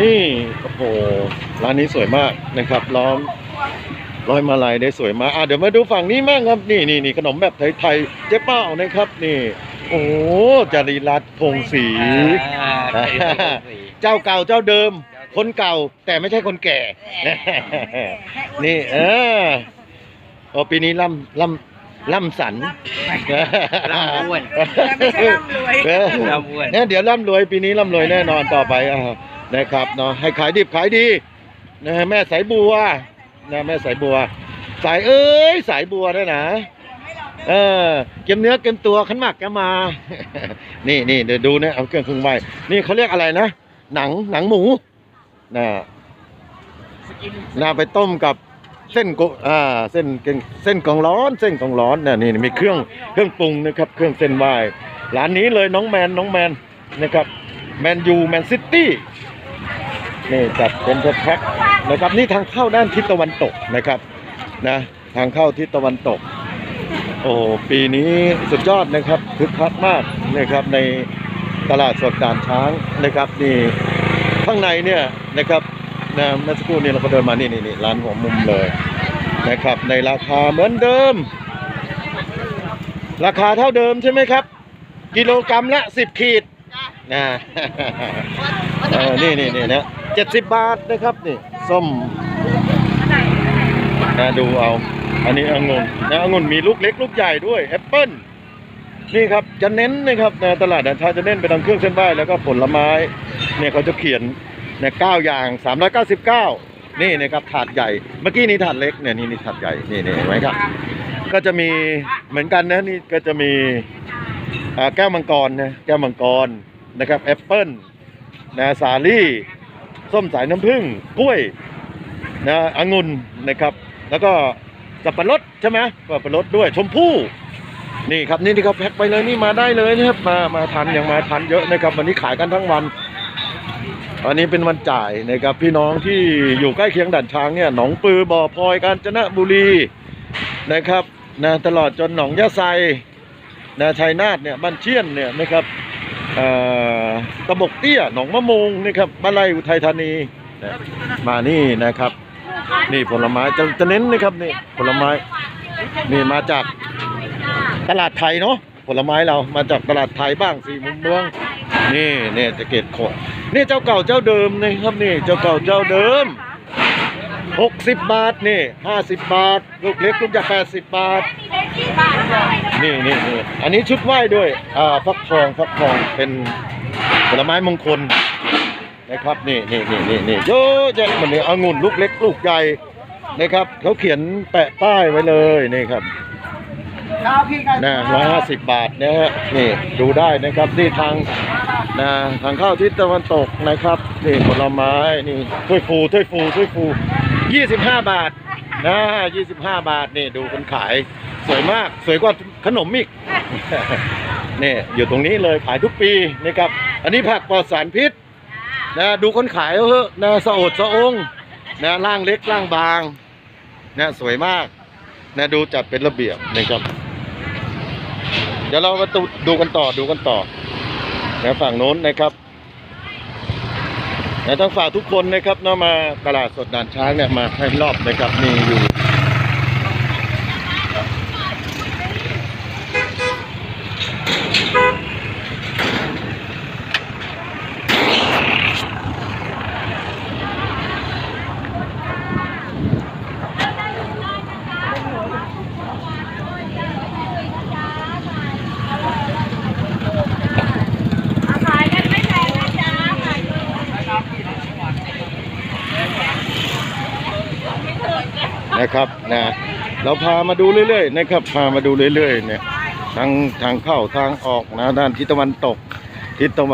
นี่โอ้โหร้านนี้สวยมากนะครับ ล้อมร้อยมาลายได้สวยมากอะเดี๋ยวมาดูฝั่งนี้มั่งครับ นี่นี่นี่ขนมแบบไทยๆเจ๊เป้านะครับ นี่ โอ้โหจารีรัตน์พงศรีอ่าใครเป็นคนสีเจ้าเก่าเจ้าเดิม คนเก่าแต่ไม่ใช่คนแก่ นี่เออโอ้ปีนี้ล่ำล่ำล่ำสันร่ำอ้วนไม่ใช่ร่ำรวย เออร่ำอ้วนเนี่ยเดี๋ยวร่ำรวยปีนี้ร่ำรวยแน่นอนต่อไปอ่า นะครับเนาะให้ขายดิบขายดีนะแม่สายบัวนะแม่สายบัว สายเอ้ยสายบัวด้วยนะเออเก็มเนื้อเก็มตัวขันหมักก็มา นี่นี่เดี๋ยวดูนะเอาเครื่องครื่งไหวนี่เขาเรียกอะไรนะหนังหนังหมูนะนาไปต้มกับเส้นกุอ่าเส้นเก่งเส้นกองร้อน เส้นกองร้อนเนี่ยนี่มีเครื่องเครื่องปรุงนะครับ เครื่องเส้นไหวร้านนี้เลยน้องแมนน้องแมนนะครับแมนยูแมนซิตี้ นี่จัดเป็นแพ็คๆนะครับนี่ทางเข้าด้านทิศตะวันตกนะครับนะทางเข้าทิศตะวันตก โอ้ปีนี้สุดยอดนะครับคึกคักมากนะครับในตลาดสดด่านช้างนะครับนี่ข้างในเนี่ยนะครับนะเมื่อสักครู่นี้เราก็เดินมานี่นี่นี่ร้านหัวมุมเลยนะครับ ในราคาเหมือนเดิม ราคาเท่าเดิมใช่ไหมครับ กิโลกรัมละสิบขีดนะเออนี่นี่นี่นะ เจ็ดสิบบาทนะครับนี่ส้มนะดูเอา อันนี้องุ่นนะองุ่นมีลูกเล็กลูกใหญ่ด้วยแอปเปิ้ลนี่ครับจะเน้นนะครับในตลาดด่านช้าจะเน้นไปทางเครื่องเส้นไหว้แล้วก็ผลไม้เนี่ยเขาจะเขียนเนี่ยเก้าอย่าง399นี่นะครับถาดใหญ่เมื่อกี้นี้ถาดเล็กเนี่ยนี่นี่ถาดใหญ่นี่นี่เห็นไหมครับ ก็จะมีเหมือนกันนะนี่ก็จะมีแก้วมังกรนะแก้วมังกรนะครับแอปเปิ้ลนะสาลี่ ส้มสายน้ำผึ้งกล้วยนะองุ่นนะครับ แล้วก็สับปะรดใช่ไหมสับปะรดด้วยชมพู่นี่ครับนี่ที่เขาแพ็คไปเลยนี่มาได้เลยนะครับมามาทันยังมาทันเยอะนะครับ วันนี้ขายกันทั้งวันวันนี้เป็นวันจ่ายนะครับพี่น้องที่อยู่ใกล้เคียงด่านช้างเนี่ยหนองปือบ่อพลอยกาญจนบุรีนะครับนะตลอดจนหนองยะไซนะชัยนาทเนี่ยบ้านเชียนเนี่ยนะครับ ตะบกเตี้ยหนองมะมงนะครับบ้านไร่อุทัยธานีมานี่นะครับ นี่ผลไม้จะจะเน้นนะครับนี่ผลไม้นี่มาจากตลาดไทยเนาะผลไม้เรามาจากตลาดไทยบ้างสี่มุมเมืองนี่เนี่ยจะเกตขดนี่เจ้าเก่าเจ้าเดิมนะครับนี่เจ้าเก่าเจ้าเดิมหกสิบบาทนี่ห้าสิบบาท ลูกเล็กลูกจะแปดสิบบาท นี่นี่นี่อันนี้ชุดไหว้ด้วยอ่าฟักทองฟักทองเป็นผลไม้มงคลนะครับนี่นี่นี่นี่นี่เยอะแยะมันเลยองุ่นลูกเล็กลูกใหญ่นะครับเขาเขียนแปะป้ายไว้เลยนี่ครับนะร้อยห้าสิบบาทนะฮะนี่ดูได้นะครับนี่ทางนะทางเข้าทิศตะวันตกนะครับนี่ผลไม้นี่ถ้วยฟูถ้วยฟูถ้วยฟูยี่สิบห้าบาทนะยี่สิบห้าบาทนี่ดูคนขาย สวยมากสวยกว่าขนมอีกเนี่ยอยู่ตรงนี้เลยขายทุกปีนะครับ อันนี้ผักปลอดสารพิษนะดูคนขายเขาเถอะนะสะอดสะองนะร่างเล็กร่างบางนะสวยมากนะดูจัดเป็นระเบียบนะครับ เดี๋ยวเรามาดูดูกันต่อดูกันต่อนะฝั่งโน้นนะครับนะต้องฝากทุกคนนะครับเนาะมาตลาดสดด่านช้างเนี่ยมาให้รอบนะครับนี่อยู่ ขายกันไม่แพงนะจ๊ะขาย นะครับนะเราพามาดูเรื่อยๆนะครับพามาดูเรื่อยๆเนี่ยทางทางเข้าทางออกนะด้านทิศตะวันตกทิศตะวัน